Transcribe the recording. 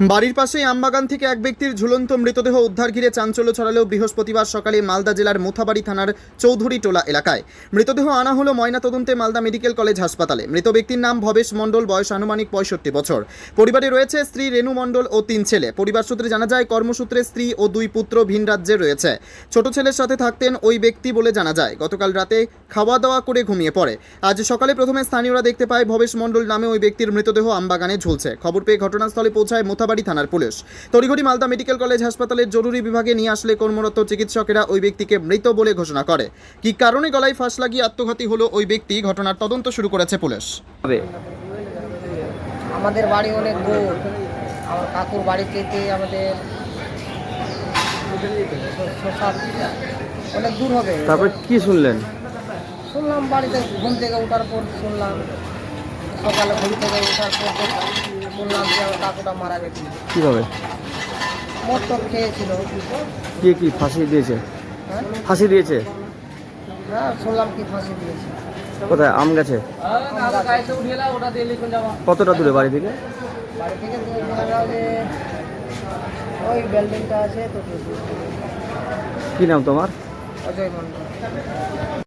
বাড়ির পাশেই আমবাগান থেকে এক ব্যক্তির ঝুলন্ত মৃতদেহ উদ্ধার ঘিরে চাঞ্চল্য ছড়ালেও বৃহস্পতিবার সকালে মালদা জেলার মুথাবাড়ি থানার চৌধুরী টোলা এলাকায়। মৃতদেহ আনা হলো ময়নাতদন্তে মালদা মেডিকেল কলেজ হাসপাতালে। মৃত ব্যক্তির নাম ভবেশ মণ্ডল, বয়স আনুমানিক পঁয়ষট্টি বছর। পরিবারে রয়েছে স্ত্রী রেণু মণ্ডল ও তিন ছেলে। পরিবার সূত্রে জানা যায়, কর্মসূত্রে স্ত্রী ও দুই পুত্র ভিন রাজ্যে রয়েছে। ছোট ছেলের সাথে থাকতেন ওই ব্যক্তি বলে জানা যায়। গতকাল রাতে খাওয়া দাওয়া করে ঘুমিয়ে পড়ে। আজ সকালে প্রথমে স্থানীয়রা দেখতে পায়, ভবেশ মণ্ডল নামে ওই ব্যক্তির মৃতদেহ আমবাগানে ঝুলছে। খবর পেয়ে ঘটনাস্থলে পৌঁছায় মোথাবাড়ি থানার পুলিশ। তড়িঘড়ি মালদা মেডিকেল কলেজ হাসপাতালের জরুরি বিভাগে নিয়ে আসলে কর্মরত চিকিৎসকেরা ওই ব্যক্তিকে মৃত বলে ঘোষণা করে। কি কারণে গলায় ফাঁস লাগিয়ে আত্মঘাতী হলো ওই ব্যক্তি? ঘটনার তদন্ত শুরু করেছে পুলিশ। আমাদের বাড়ি অনেক দূর। আমার কাকুর বাড়ি থেকে আমাদের অনেক দূর হবে। তারপরে কি শুনলেন? শুনলাম বাড়িতে ঘুম থেকে ওঠার পর শুনলাম। সকালে ঘুম থেকে ওঠার পর শুনলাম যে আমার কাকুটা মারা গেছে কীভাবে খেয়েছিল কে কি ফাঁসি দিয়েছে? হ্যাঁ? ফাঁসি দিয়েছে? হ্যাঁ শুনলাম কি ফাঁসি দিয়েছে। কোথায়? আম গেছে? কতটা দূরে বাড়ি থেকে? বাড়ি থেকে তো যাও যে ওই বিল্ডিংটা আছে তো কি নাম তোমার? অজয় মন্ডল